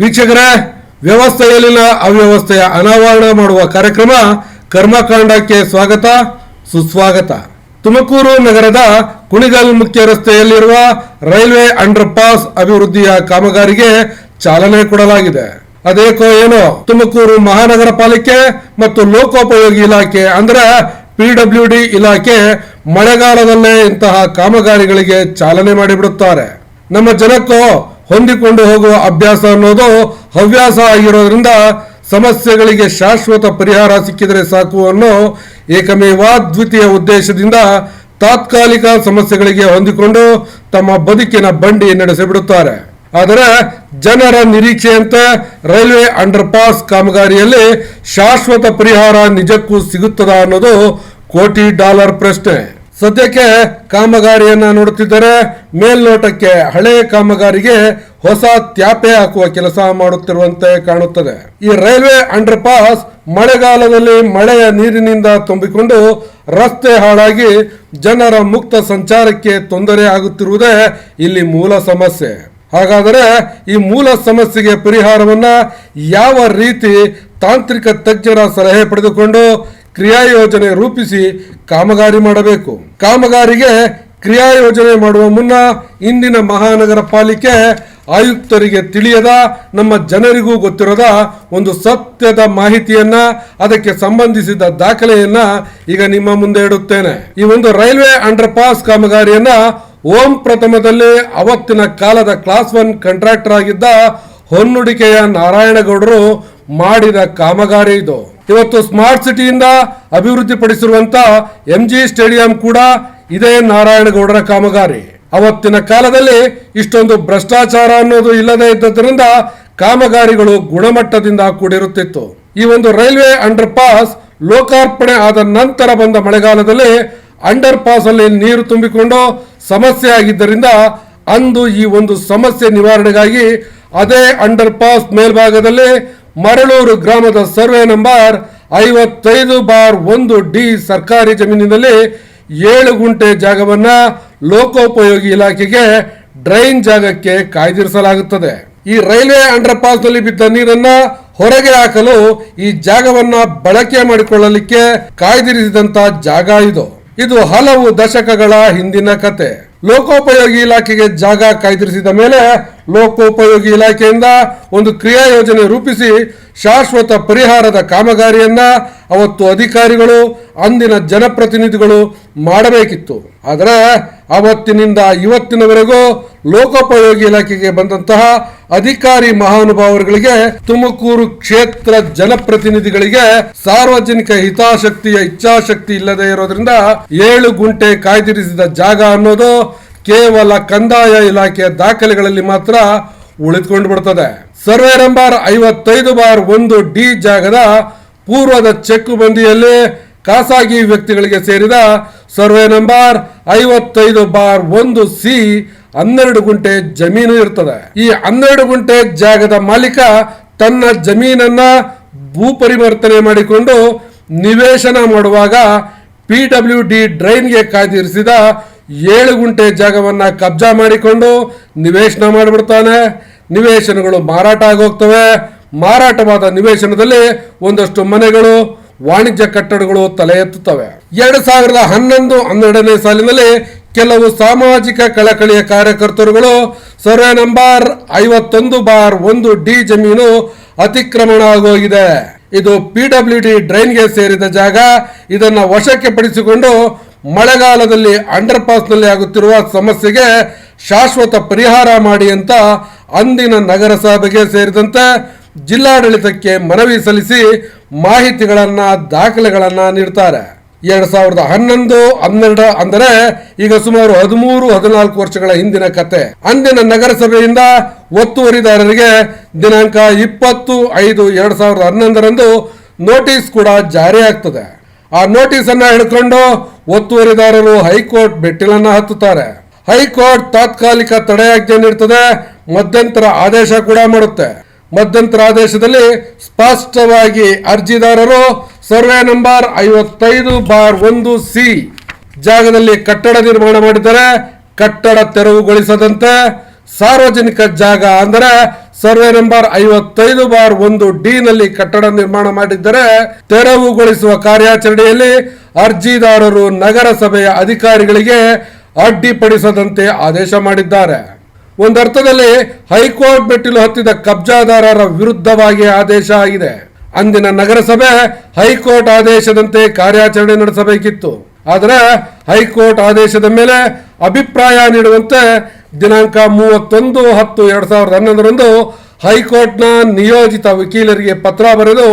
ವೀಕ್ಷಕರೇ, ವ್ಯವಸ್ಥೆಯಲ್ಲಿನ ಅವ್ಯವಸ್ಥೆಯ ಅನಾವರಣ ಮಾಡುವ ಕಾರ್ಯಕ್ರಮ ಕರ್ಮಕಾಂಡಕ್ಕೆ ಸ್ವಾಗತ, ಸುಸ್ವಾಗತ. ತುಮಕೂರು ನಗರದ ಕುಣಿಗಲ್ ಮುಖ್ಯ ರಸ್ತೆಯಲ್ಲಿರುವ ರೈಲ್ವೆ ಅಂಡರ್ ಪಾಸ್ ಅಭಿವೃದ್ಧಿಯ ಕಾಮಗಾರಿಗೆ ಚಾಲನೆ ಕೊಡಲಾಗಿದೆ. ಅದೇಕೋ ಏನೋ, ತುಮಕೂರು ಮಹಾನಗರ ಪಾಲಿಕೆ ಮತ್ತು ಲೋಕೋಪಯೋಗಿ ಇಲಾಖೆ ಅಂದ್ರೆ ಪಿಡಬ್ಲ್ಯೂ ಡಿ ಇಲಾಖೆ ಮಳೆಗಾಲದಲ್ಲೇ ಇಂತಹ ಕಾಮಗಾರಿಗಳಿಗೆ ಚಾಲನೆ ಮಾಡಿಬಿಡುತ್ತಾರೆ. ನಮ್ಮ ಜನಕ್ಕೂ ಹೊಂದಿಕೊಂಡು ಹೋಗುವ ಅಭ್ಯಾಸ ಅನ್ನೋದು ಹವ್ಯಾಸ ಆಗಿರೋದ್ರಿಂದ ಸಮಸ್ಯೆಗಳಿಗೆ ಶಾಶ್ವತ ಪರಿಹಾರ ಸಿಕ್ಕಿದರೆ ಸಾಕು ಅನ್ನೋ ಏಕಮೇವ ದ್ವಿತೀಯ ಉದ್ದೇಶದಿಂದ ತಾತ್ಕಾಲಿಕ ಸಮಸ್ಯೆಗಳಿಗೆ ಹೊಂದಿಕೊಂಡು ತಮ್ಮ ಬದುಕಿನ ಬಂಡಿ ನಡೆಸಿಬಿಡುತ್ತಾರೆ. ಆದರೆ ಜನರ ನಿರೀಕ್ಷೆಯಂತೆ ರೈಲ್ವೆ ಅಂಡರ್ ಪಾಸ್ ಕಾಮಗಾರಿಯಲ್ಲಿ ಶಾಶ್ವತ ಪರಿಹಾರ ನಿಜಕ್ಕೂ ಸಿಗುತ್ತದಾ ಅನ್ನೋದು ಕೋಟಿ ಡಾಲರ್ ಪ್ರಶ್ನೆ. ಸದ್ಯಕ್ಕೆ ಕಾಮಗಾರಿಯನ್ನ ನೋಡುತ್ತಿದ್ದರೆ ಮೇಲ್ನೋಟಕ್ಕೆ ಹಳೆ ಕಾಮಗಾರಿಗೆ ಹೊಸ ತ್ಯಾಪೆ ಹಾಕುವ ಕೆಲಸ ಮಾಡುತ್ತಿರುವಂತೆ ಕಾಣುತ್ತದೆ. ಈ ರೈಲ್ವೆ ಅಂಡರ್ ಪಾಸ್ ಮಳೆಗಾಲದಲ್ಲಿ ಮಳೆಯ ನೀರಿನಿಂದ ತುಂಬಿಕೊಂಡು ರಸ್ತೆ ಹಾಳಾಗಿ ಜನರ ಮುಕ್ತ ಸಂಚಾರಕ್ಕೆ ತೊಂದರೆ ಆಗುತ್ತಿರುವುದೇ ಇಲ್ಲಿ ಮೂಲ ಸಮಸ್ಯೆ. ಹಾಗಾದರೆ ಈ ಮೂಲ ಸಮಸ್ಯೆಗೆ ಪರಿಹಾರವನ್ನ ಯಾವ ರೀತಿ ತಾಂತ್ರಿಕ ತಜ್ಞರ ಸಲಹೆ ಪಡೆದುಕೊಂಡು ಕ್ರಿಯಾ ಯೋಜನೆ ರೂಪಿಸಿ ಕಾಮಗಾರಿ ಮಾಡಬೇಕು. ಕಾಮಗಾರಿಗೆ ಕ್ರಿಯಾ ಯೋಜನೆ ಮಾಡುವ ಮುನ್ನ ಇಂದಿನ ಮಹಾನಗರ ಪಾಲಿಕೆ ಆಯುಕ್ತರಿಗೆ ತಿಳಿಯದ, ನಮ್ಮ ಜನರಿಗೂ ಗೊತ್ತಿರದ ಒಂದು ಸತ್ಯದ ಮಾಹಿತಿಯನ್ನ, ಅದಕ್ಕೆ ಸಂಬಂಧಿಸಿದ ದಾಖಲೆಯನ್ನ ಈಗ ನಿಮ್ಮ ಮುಂದೆ ಇಡುತ್ತೇನೆ. ಈ ಒಂದು ರೈಲ್ವೆ ಅಂಡರ್ ಪಾಸ್ ಕಾಮಗಾರಿಯನ್ನ ಓಂ ಪ್ರಥಮದಲ್ಲಿ ಅವತ್ತಿನ ಕಾಲದ ಕ್ಲಾಸ್ ಒನ್ ಕಾಂಟ್ರಾಕ್ಟರ್ ಆಗಿದ್ದ ಹೊನ್ನುಡಿಕೆಯ ನಾರಾಯಣಗೌಡರು ಮಾಡಿದ ಕಾಮಗಾರಿ ಇದು. ಇವತ್ತು ಸ್ಮಾರ್ಟ್ ಸಿಟಿಯಿಂದ ಅಭಿವೃದ್ಧಿಪಡಿಸಿರುವಂಥ ಎಂ ಜಿ ಸ್ಟೇಡಿಯಂ ಕೂಡ ಇದೇ ನಾರಾಯಣಗೌಡರ ಕಾಮಗಾರಿ. ಅವತ್ತಿನ ಕಾಲದಲ್ಲಿ ಇಷ್ಟೊಂದು ಭ್ರಷ್ಟಾಚಾರ ಅನ್ನೋದು ಇಲ್ಲದೆ ಇದ್ದದರಿಂದ ಕಾಮಗಾರಿಗಳು ಗುಣಮಟ್ಟದಿಂದ ಕೂಡಿರುತ್ತಿತ್ತು. ಈ ಒಂದು ರೈಲ್ವೆ ಅಂಡರ್ ಪಾಸ್ ಲೋಕಾರ್ಪಣೆ ಆದ ನಂತರ ಬಂದ ಮಳೆಗಾಲದಲ್ಲಿ ಅಂಡರ್ ಪಾಸ್ ಅಲ್ಲಿ ನೀರು ತುಂಬಿಕೊಂಡು ಸಮಸ್ಯೆ ಆಗಿದ್ದರಿಂದ ಅಂದು ಈ ಒಂದು ಸಮಸ್ಯೆ ನಿವಾರಣೆಗಾಗಿ ಅದೇ ಅಂಡರ್ ಪಾಸ್ ಮೇಲ್ಭಾಗದಲ್ಲಿ ಮರಳೂರು ಗ್ರಾಮದ ಸರ್ವೆ ನಂಬರ್ ಐವತ್ತೈದು ಬಾರ್ ಒಂದು ಡಿ ಸರ್ಕಾರಿ ಜಮೀನಿನಲ್ಲಿ ಏಳು ಗುಂಟೆ ಜಾಗವನ್ನ ಲೋಕೋಪಯೋಗಿ ಇಲಾಖೆಗೆ ಡ್ರೈನ್ ಜಾಗಕ್ಕೆ ಕಾಯ್ದಿರಿಸಲಾಗುತ್ತದೆ. ಈ ರೈಲ್ವೆ ಅಂಡರ್ ಬಿದ್ದ ನೀರನ್ನ ಹೊರಗೆ ಹಾಕಲು ಈ ಜಾಗವನ್ನ ಬಳಕೆ ಮಾಡಿಕೊಳ್ಳಲಿಕ್ಕೆ ಕಾಯ್ದಿರಿಸಿದಂತ ಜಾಗ ಇದು. ಇದು ಹಲವು ದಶಕಗಳ ಹಿಂದಿನ ಕತೆ. ಲೋಕೋಪಯೋಗಿ ಇಲಾಖೆಗೆ ಜಾಗ ಕಾಯ್ದಿರಿಸಿದ ಮೇಲೆ ಲೋಕೋಪಯೋಗಿ ಇಲಾಖೆಯಿಂದ ಒಂದು ಕ್ರಿಯಾ ಯೋಜನೆ ರೂಪಿಸಿ ಶಾಶ್ವತ ಪರಿಹಾರದ ಕಾಮಗಾರಿಯನ್ನ ಅವತ್ತು ಅಧಿಕಾರಿಗಳು, ಅಂದಿನ ಜನಪ್ರತಿನಿಧಿಗಳು ಮಾಡಬೇಕಿತ್ತು. ಆದರೆ ಅವತ್ತಿನಿಂದ ಇವತ್ತಿನವರೆಗೂ ಲೋಕೋಪಯೋಗಿ ಇಲಾಖೆಗೆ ಬಂದಂತಹ ಅಧಿಕಾರಿ ಮಹಾನುಭಾವರುಗಳಿಗೆ, ತುಮಕೂರು ಕ್ಷೇತ್ರ ಜನಪ್ರತಿನಿಧಿಗಳಿಗೆ ಸಾರ್ವಜನಿಕ ಹಿತಾಸಕ್ತಿಯ ಇಚ್ಛಾಶಕ್ತಿ ಇಲ್ಲದೆ ಇರೋದ್ರಿಂದ ಏಳು ಗುಂಟೆ ಕಾಯ್ದಿರಿಸಿದ ಜಾಗ ಅನ್ನೋದು ಕೇವಲ ಕಂದಾಯ ಇಲಾಖೆಯ ದಾಖಲೆಗಳಲ್ಲಿ ಮಾತ್ರ ಉಳಿದುಕೊಂಡು ಬಿಡ್ತದೆ ಸರ್ವೆ ನಂಬರ್ ಐವತ್ತೈದು ಬಾರ್ ಒಂದು ಡಿ ಜಾಗದ ಪೂರ್ವದ ಚೆಕ್ ಬಂದಿಯಲ್ಲಿ ಖಾಸಗಿ ವ್ಯಕ್ತಿಗಳಿಗೆ ಸೇರಿದ ಸರ್ವೆ ನಂಬರ್ ಐವತ್ತೈದು ಬಾರ್ ಒಂದು ಸಿ ಹನ್ನೆರಡು ಗುಂಟೆ ಜಮೀನು ಇರ್ತದೆ. ಈ ಹನ್ನೆರಡು ಗುಂಟೆ ಜಾಗದ ಮಾಲೀಕ ತನ್ನ ಜಮೀನನ್ನ ಭೂ ಪರಿವರ್ತನೆ ಮಾಡಿಕೊಂಡು ನಿವೇಶನ ಮಾಡುವಾಗ ಪಿ ಡಬ್ಲ್ಯೂ ಡಿ ಡ್ರೈನ್ಗೆ ಕಾಯ್ದಿರಿಸಿದ ಏಳು ಗುಂಟೆ ಜಾಗವನ್ನು ಕಬ್ಜಾ ಮಾಡಿಕೊಂಡು ನಿವೇಶನ ಮಾಡಿಬಿಡ್ತಾನೆ. ನಿವೇಶನಗಳು ಮಾರಾಟ ಆಗೋಗ್ತವೆ. ಮಾರಾಟವಾದ ನಿವೇಶನದಲ್ಲಿ ಒಂದಷ್ಟು ಮನೆಗಳು, ವಾಣಿಜ್ಯ ಕಟ್ಟಡಗಳು ತಲೆ ಎತ್ತುತ್ತವೆ. ಎರಡು ಸಾವಿರದ ಹನ್ನೊಂದು ಹನ್ನೆರಡನೇ ಸಾಲಿನಲ್ಲಿ ಕೆಲವು ಸಾಮಾಜಿಕ ಕಳಕಳಿಯ ಕಾರ್ಯಕರ್ತರುಗಳು ಸರ್ವೆ ನಂಬರ್ ಐವತ್ತೊಂದು ಬಾರ್ ಒಂದು ಡಿ ಜಮೀನು ಅತಿಕ್ರಮಣ ಆಗೋಗಿದೆ. ಇದು ಪಿ ಡಬ್ಲ್ಯೂ ಡಿ ಡ್ರೈನ್ಗೆ ಸೇರಿದ ಜಾಗ. ಇದನ್ನ ವಶಕ್ಕೆ ಪಡಿಸಿಕೊಂಡು ಮಳೆಗಾಲದಲ್ಲಿ ಅಂಡರ್ ಪಾಸ್ನಲ್ಲಿ ಆಗುತ್ತಿರುವ ಸಮಸ್ಯೆಗೆ ಶಾಶ್ವತ ಪರಿಹಾರ ಮಾಡಿ ಅಂತ ಅಂದಿನ ನಗರಸಭೆಗೆ ಸೇರಿದಂತೆ ಜಿಲ್ಲಾಡಳಿತಕ್ಕೆ ಮನವಿ ಸಲ್ಲಿಸಿ ಮಾಹಿತಿಗಳನ್ನು, ದಾಖಲೆಗಳನ್ನು ನೀಡ್ತಾರೆ. ಎರಡು ಸಾವಿರದ ಹನ್ನೊಂದು, ಹನ್ನೆರಡು ಅಂದರೆ ಈಗ ಸುಮಾರು ಹದಿಮೂರು, ಹದಿನಾಲ್ಕು ವರ್ಷಗಳ ಹಿಂದಿನ ಕತೆ. ಅಂದಿನ ನಗರಸಭೆಯಿಂದ ಒತ್ತುವರಿದಾರರಿಗೆ ದಿನಾಂಕ ಇಪ್ಪತ್ತು ಐದು ಎರಡು ಸಾವಿರದ ಹನ್ನೊಂದರಂದು ನೋಟಿಸ್ ಕೂಡ ಜಾರಿ ಆಗ್ತದೆ. ಆ ನೋಟಿಸ್ ಅನ್ನ ಹಿಡ್ಕೊಂಡು ಒತ್ತುವರಿದಾರರು ಹೈಕೋರ್ಟ್ ಮೆಟ್ಟಿಲನ್ನ ಹತ್ತುತ್ತಾರೆ. ಹೈಕೋರ್ಟ್ ತಾತ್ಕಾಲಿಕ ತಡೆಯಾಜ್ಞೆ ನೀಡುತ್ತದೆ ಮಧ್ಯಂತರ ಆದೇಶ ಕೂಡ ಮಾಡುತ್ತೆ. ಮಧ್ಯಂತರ ಆದೇಶದಲ್ಲಿ ಸ್ಪಷ್ಟವಾಗಿ ಅರ್ಜಿದಾರರು ಸರ್ವೆ ನಂಬರ್ ಐವತ್ತೈದು ಬಾರ್ ಒಂದು ಸಿ ಜಾಗದಲ್ಲಿ ಕಟ್ಟಡ ನಿರ್ಮಾಣ ಮಾಡಿದರೆ ಕಟ್ಟಡ ತೆರವುಗೊಳಿಸದಂತೆ ಸಾರ್ವಜನಿಕ ಜಾಗ ಅಂದರೆ ಸರ್ವೆ ನಂಬರ್ ಐವತ್ತೈದು ಬಾರ್ ಒಂದು ಡಿ ನಲ್ಲಿ ಕಟ್ಟಡ ನಿರ್ಮಾಣ ಮಾಡಿದ್ದರೆ ತೆರವುಗೊಳಿಸುವ ಕಾರ್ಯಾಚರಣೆಯಲ್ಲಿ ಅರ್ಜಿದಾರರು ನಗರಸಭೆಯ ಅಧಿಕಾರಿಗಳಿಗೆ ಅಡ್ಡಿಪಡಿಸದಂತೆ ಆದೇಶ ಮಾಡಿದ್ದಾರೆ. ಒಂದರ್ಥದಲ್ಲಿ ಹೈಕೋರ್ಟ್ ಮೆಟ್ಟಿಲು ಹತ್ತಿದ ಕಬ್ಜಾದಾರರ ವಿರುದ್ಧವಾಗಿ ಆದೇಶ ಆಗಿದೆ. ಅಂದಿನ ನಗರಸಭೆ ಹೈಕೋರ್ಟ್ ಆದೇಶದಂತೆ ಕಾರ್ಯಾಚರಣೆ ನಡೆಸಬೇಕಿತ್ತು. ಆದರೆ ಹೈಕೋರ್ಟ್ ಆದೇಶದ ಮೇಲೆ ಅಭಿಪ್ರಾಯ ನೀಡುವಂತೆ ದಿನಾಂಕ ಮೂವತ್ತೊಂದು ಹತ್ತು ಎರಡು ಸಾವಿರದ ಹನ್ನೊಂದರಂದು ಹೈಕೋರ್ಟ್ನ ನಿಯೋಜಿತ ವಕೀಲರಿಗೆ ಪತ್ರ ಬರೆದು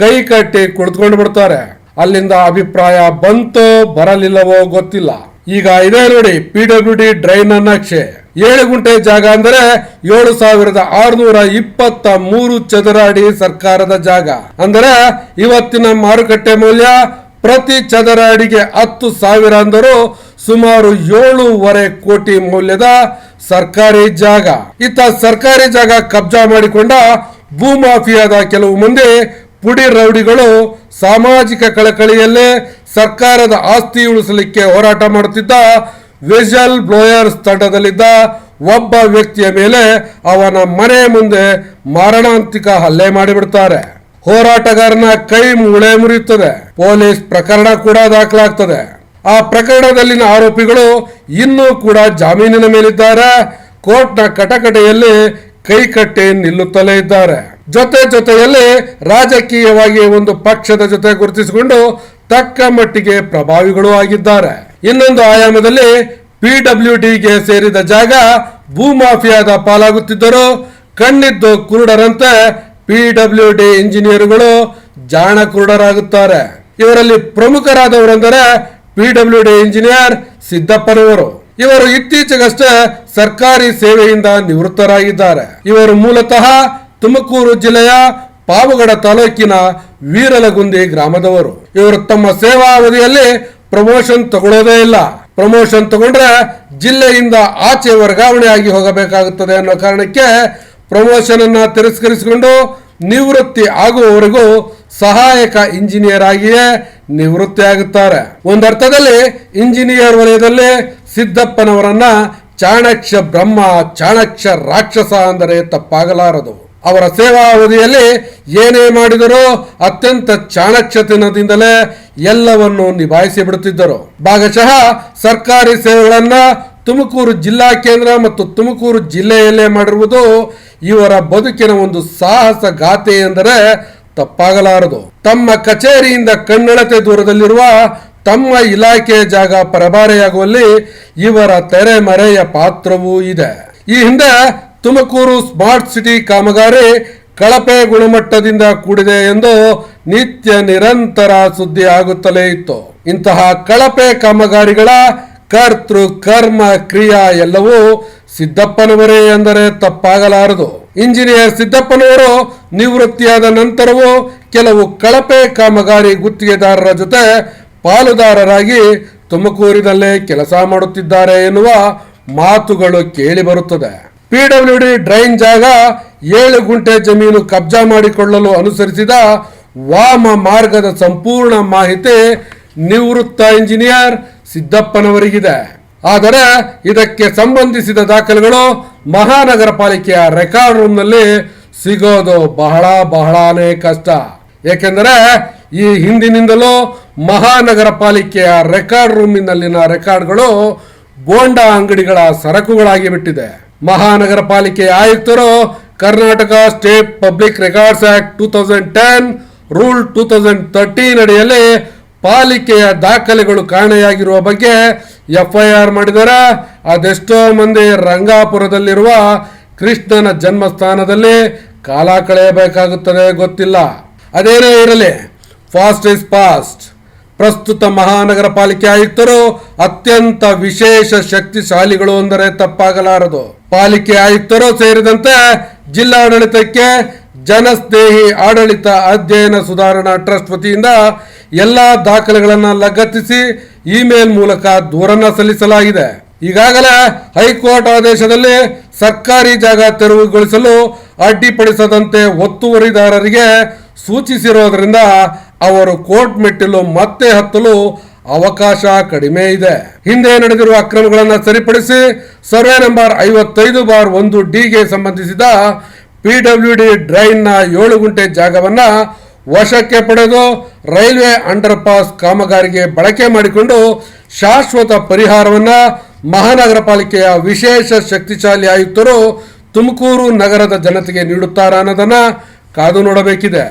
ಕೈ ಕಟ್ಟಿ ಕುಳಿತುಕೊಂಡು ಬಿಡ್ತಾರೆ. ಅಲ್ಲಿಂದ ಅಭಿಪ್ರಾಯ ಬಂತೋ ಬರಲಿಲ್ಲವೋ ಗೊತ್ತಿಲ್ಲ. ಈಗ ಇದೇ ನೋಡಿ ಪಿ ಡಬ್ಲ್ಯೂ ಡಿ ಡ್ರೈನ್ ನಕ್ಷೆ ಏಳು ಗುಂಟೆ ಜಾಗ ಅಂದರೆ ಏಳು ಸಾವಿರದ ಆರುನೂರ ಇಪ್ಪತ್ತ ಮೂರು ಚದರ ಅಡಿ ಸರ್ಕಾರದ ಜಾಗ. ಅಂದರೆ ಇವತ್ತಿನ ಮಾರುಕಟ್ಟೆ ಮೌಲ್ಯ ಪ್ರತಿ ಚದರ ಅಡಿಗೆ ಹತ್ತು ಸಾವಿರ ಅಂದರೂ ಸುಮಾರು ಏಳೂವರೆ ಕೋಟಿ ಮೌಲ್ಯದ ಸರ್ಕಾರಿ ಜಾಗ. ಇತ್ತ ಸರ್ಕಾರಿ ಜಾಗ ಕಬ್ಜಾ ಮಾಡಿಕೊಂಡ ಭೂಮಾಫಿಯಾದ ಕೆಲವು ಮಂದಿ ಪುಡಿ ರೌಡಿಗಳು ಸಾಮಾಜಿಕ ಕಳಕಳಿಯಲ್ಲೇ ಸರ್ಕಾರದ ಆಸ್ತಿ ಉಳಿಸಲಿಕ್ಕೆ ಹೋರಾಟ ಮಾಡುತ್ತಿದ್ದ ವಿಜಲ್ ಬ್ಲೋಯರ್ಸ್ ತಂಡದಲ್ಲಿದ್ದ ಒಬ್ಬ ವ್ಯಕ್ತಿಯ ಮೇಲೆ ಅವನ ಮನೆ ಮುಂದೆ ಮಾರಣಾಂತಿಕ ಹಲ್ಲೆ ಮಾಡಿಬಿಡ್ತಾರೆ. ಹೋರಾಟಗಾರನ ಕೈ ಮೂಳೆ ಮುರಿಯುತ್ತದೆ. ಪೊಲೀಸ್ ಪ್ರಕರಣ ಕೂಡ ದಾಖಲಾಗ್ತದೆ. ಆ ಪ್ರಕರಣದಲ್ಲಿನ ಆರೋಪಿಗಳು ಇನ್ನೂ ಕೂಡ ಜಾಮೀನಿನ ಮೇಲಿದ್ದಾರೆ. ಕೋರ್ಟ್ನ ಕಟಕಟೆಯಲ್ಲಿ ಕೈ ಕಟ್ಟಿ ನಿಲ್ಲುತ್ತಲೇ ಇದ್ದಾರೆ. ಜೊತೆ ಜೊತೆಯಲ್ಲಿ ರಾಜಕೀಯವಾಗಿ ಒಂದು ಪಕ್ಷದ ಜೊತೆ ಗುರುತಿಸಿಕೊಂಡು ತಕ್ಕ ಮಟ್ಟಿಗೆ ಪ್ರಭಾವಿಗಳು ಆಗಿದ್ದಾರೆ. ಇನ್ನೊಂದು ಆಯಾಮದಲ್ಲಿ ಪಿಡಬ್ಲ್ಯೂ ಡಿಗೆ ಸೇರಿದ ಜಾಗ ಭೂಮಾಫಿಯಾದ ಪಾಲಾಗುತ್ತಿದ್ದರು ಕಣ್ಣಿದ್ದು ಕುರುಡರಂತೆ ಪಿ ಡಬ್ಲ್ಯೂ ಡಿ ಇಂಜಿನಿಯರ್ಗಳು ಜಾಣ ಕುರುಡರಾಗುತ್ತಾರೆ ಇವರಲ್ಲಿ ಪ್ರಮುಖರಾದವರೆಂದರೆ ಪಿ ಡಬ್ಲ್ಯೂ ಡಿ ಇಂಜಿನಿಯರ್ ಸಿದ್ದಪ್ಪನವರು. ಇವರು ಇತ್ತೀಚೆಗಷ್ಟೇ ಸರ್ಕಾರಿ ಸೇವೆಯಿಂದ ನಿವೃತ್ತರಾಗಿದ್ದಾರೆ. ಇವರು ಮೂಲತಃ ತುಮಕೂರು ಜಿಲ್ಲೆಯ ಪಾವಗಡ ತಾಲೂಕಿನ ವೀರಲಗುಂದಿ ಗ್ರಾಮದವರು. ಇವರು ತಮ್ಮ ಸೇವಾ ಅವಧಿಯಲ್ಲಿ ಪ್ರಮೋಷನ್ ತಗೊಳ್ಳೋದೇ ಇಲ್ಲ. ಪ್ರಮೋಷನ್ ತಗೊಂಡ್ರೆ ಜಿಲ್ಲೆಯಿಂದ ಆಚೆ ವರ್ಗಾವಣೆ ಆಗಿ ಹೋಗಬೇಕಾಗುತ್ತದೆ ಅನ್ನೋ ಕಾರಣಕ್ಕೆ ಪ್ರಮೋಷನ್ ಅನ್ನ ತಿರಸ್ಕರಿಸಿಕೊಂಡು ನಿವೃತ್ತಿ ಆಗುವವರೆಗೂ ಸಹಾಯಕ ಇಂಜಿನಿಯರ್ ಆಗಿಯೇ ನಿವೃತ್ತಿ ಆಗುತ್ತಾರೆ ಒಂದರ್ಥದಲ್ಲಿ ಇಂಜಿನಿಯರ್ ವಲಯದಲ್ಲಿ ಸಿದ್ದಪ್ಪನವರನ್ನ ಚಾಣಕ್ಯ ಬ್ರಹ್ಮ, ಚಾಣಕ್ಯ ರಾಕ್ಷಸ ಅಂದರೆ ತಪ್ಪಾಗಲಾರದು. ಅವರ ಸೇವಾ ಅವಧಿಯಲ್ಲಿ ಏನೇ ಮಾಡಿದರೂ ಅತ್ಯಂತ ಚಾಣಕ್ಷತನದಿಂದಲೇ ಎಲ್ಲವನ್ನು ನಿಭಾಯಿಸಿ ಬಿಡುತ್ತಿದ್ದರು. ಭಾಗಶಃ ಸರ್ಕಾರಿ ಸೇವೆಗಳನ್ನ ತುಮಕೂರು ಜಿಲ್ಲಾ ಕೇಂದ್ರ ಮತ್ತು ತುಮಕೂರು ಜಿಲ್ಲೆಯಲ್ಲೇ ಮಾಡಿರುವುದು ಇವರ ಬದುಕಿನ ಒಂದು ಸಾಹಸ ಗಾಥೆ ಎಂದರೆ ತಪ್ಪಾಗಲಾರದು. ತಮ್ಮ ಕಚೇರಿಯಿಂದ ಕಣ್ಣಳತೆ ದೂರದಲ್ಲಿರುವ ತಮ್ಮ ಇಲಾಖೆಯ ಜಾಗ ಪರಭಾರೆಯಾಗುವಲ್ಲಿ ಇವರ ತೆರೆಮರೆಯ ಪಾತ್ರವೂ ಇದೆ. ಈ ಹಿಂದೆ ತುಮಕೂರು ಸ್ಮಾರ್ಟ್ ಸಿಟಿ ಕಾಮಗಾರಿ ಕಳಪೆ ಗುಣಮಟ್ಟದಿಂದ ಕೂಡಿದೆ ಎಂದು ನಿತ್ಯ ನಿರಂತರ ಸುದ್ದಿ ಆಗುತ್ತಲೇ ಇತ್ತು. ಇಂತಹ ಕಳಪೆ ಕಾಮಗಾರಿಗಳ ಕರ್ತೃ, ಕರ್ಮ, ಕ್ರಿಯಾ ಎಲ್ಲವೂ ಸಿದ್ದಪ್ಪನವರೇ ಎಂದರೆ ತಪ್ಪಾಗಲಾರದು. ಇಂಜಿನಿಯರ್ ಸಿದ್ದಪ್ಪನವರು ನಿವೃತ್ತಿಯಾದ ನಂತರವೂ ಕೆಲವು ಕಳಪೆ ಕಾಮಗಾರಿ ಗುತ್ತಿಗೆದಾರರ ಜೊತೆ ಪಾಲುದಾರರಾಗಿ ತುಮಕೂರಿನಲ್ಲೇ ಕೆಲಸ ಮಾಡುತ್ತಿದ್ದಾರೆ ಎನ್ನುವ ಮಾತುಗಳು ಕೇಳಿಬರುತ್ತದೆ ಪಿಡಬ್ಲ್ಯೂ ಡಿ ಡ್ರೈನ್ ಜಾಗ ಏಳು ಗುಂಟೆ ಜಮೀನು ಕಬ್ಜಾ ಮಾಡಿಕೊಳ್ಳಲು ಅನುಸರಿಸಿದ ವಾಮ ಮಾರ್ಗದ ಸಂಪೂರ್ಣ ಮಾಹಿತಿ ನಿವೃತ್ತ ಇಂಜಿನಿಯರ್ ಸಿದ್ದಪ್ಪನವರಿಗಿದೆ. ಆದರೆ ಇದಕ್ಕೆ ಸಂಬಂಧಿಸಿದ ದಾಖಲೆಗಳು ಮಹಾನಗರ ಪಾಲಿಕೆಯ ರೆಕಾರ್ಡ್ ರೂಮ್ನಲ್ಲಿ ಸಿಗೋದು ಬಹಳ ಬಹಳನೇ ಕಷ್ಟ. ಏಕೆಂದರೆ ಈ ಹಿಂದಿನಿಂದಲೂ ಮಹಾನಗರ ಪಾಲಿಕೆಯ ರೆಕಾರ್ಡ್ ರೂಮಿನಲ್ಲಿನ ರೆಕಾರ್ಡ್ಗಳು ಬೋಂಡ ಅಂಗಡಿಗಳ ಸರಕುಗಳಾಗಿ ಬಿಟ್ಟಿದೆ. ಮಹಾನಗರ ಪಾಲಿಕೆಯ ಆಯುಕ್ತರು Karnataka state public records act two thousand ten rule two thousand thirteen ಅಡಿಯಲ್ಲಿ ಪಾಲಿಕೆಯ ದಾಖಲೆಗಳು ಕಾಣೆಯಾಗಿರುವ ಬಗ್ಗೆ ಎಫ್ಐಆರ್ ಮಾಡಿದರೆ ಅದೆಷ್ಟೋ ಮಂದಿ ರಂಗಾಪುರದಲ್ಲಿರುವ ಕೃಷ್ಣನ ಜನ್ಮಸ್ಥಾನದಲ್ಲಿ ಕಾಲ ಕಳೆಯಬೇಕಾಗುತ್ತದೆ ಗೊತ್ತಿಲ್ಲ. ಅದೇನೇ ಇರಲಿ, ಫಾಸ್ಟ್ ಇಸ್ ಫಾಸ್ಟ್. ಪ್ರಸ್ತುತ ಮಹಾನಗರ ಪಾಲಿಕೆ ಆಯುಕ್ತರು ಅತ್ಯಂತ ವಿಶೇಷ ಶಕ್ತಿಶಾಲಿಗಳು ಅಂದರೆ ತಪ್ಪಾಗಲಾರದು. ಪಾಲಿಕೆ ಆಯುಕ್ತರು ಸೇರಿದಂತೆ ಜಿಲ್ಲಾಡಳಿತಕ್ಕೆ ಜನಸ್ನೇಹಿ ಆಡಳಿತ ಅಧ್ಯಯನ ಸುಧಾರಣಾ ಟ್ರಸ್ಟ್ ವತಿಯಿಂದ ಎಲ್ಲ ದಾಖಲೆಗಳನ್ನು ಲಗತ್ತಿಸಿ ಇಮೇಲ್ ಮೂಲಕ ದೂರನ್ನು ಸಲ್ಲಿಸಲಾಗಿದೆ. ಈಗಾಗಲೇ ಹೈಕೋರ್ಟ್ ಆದೇಶದಲ್ಲಿ ಸರ್ಕಾರಿ ಜಾಗ ತೆರವುಗೊಳಿಸಲು ಅಡ್ಡಿಪಡಿಸದಂತೆ ಒತ್ತುವರಿದಾರರಿಗೆ ಸೂಚಿಸಿರೋದ್ರಿಂದ ಅವರು ಕೋರ್ಟ್ ಮೆಟ್ಟಿಲು ಮತ್ತೆ ಹತ್ತಲು ಅವಕಾಶ ಕಡಿಮೆ ಇದೆ. ಹಿಂದೆ ನಡೆದಿರುವ ಅಕ್ರಮಗಳನ್ನು ಸರಿಪಡಿಸಿ ಸರ್ವೆ ನಂಬರ್ ಐವತ್ತೈದು ಬಾರ್ ಒಂದು ಡಿಗೆ ಸಂಬಂಧಿಸಿದ ಪಿಡಬ್ಲ್ಯೂ ಡಿ ಡ್ರೈನ್ನ ಏಳು ಗುಂಟೆ ಜಾಗವನ್ನು ವಶಕ್ಕೆ ಪಡೆದು ರೈಲ್ವೆ ಅಂಡರ್ ಪಾಸ್ ಕಾಮಗಾರಿಗೆ ಬಳಕೆ ಮಾಡಿಕೊಂಡು ಶಾಶ್ವತ ಪರಿಹಾರವನ್ನು ಮಹಾನಗರ ಪಾಲಿಕೆಯ ವಿಶೇಷ ಶಕ್ತಿಶಾಲಿ ಆಯುಕ್ತರು ತುಮಕೂರು ನಗರದ ಜನತೆಗೆ ನೀಡುತ್ತಾರೆ ಅನ್ನೋದನ್ನು ಕಾದು ನೋಡಬೇಕಿದೆ.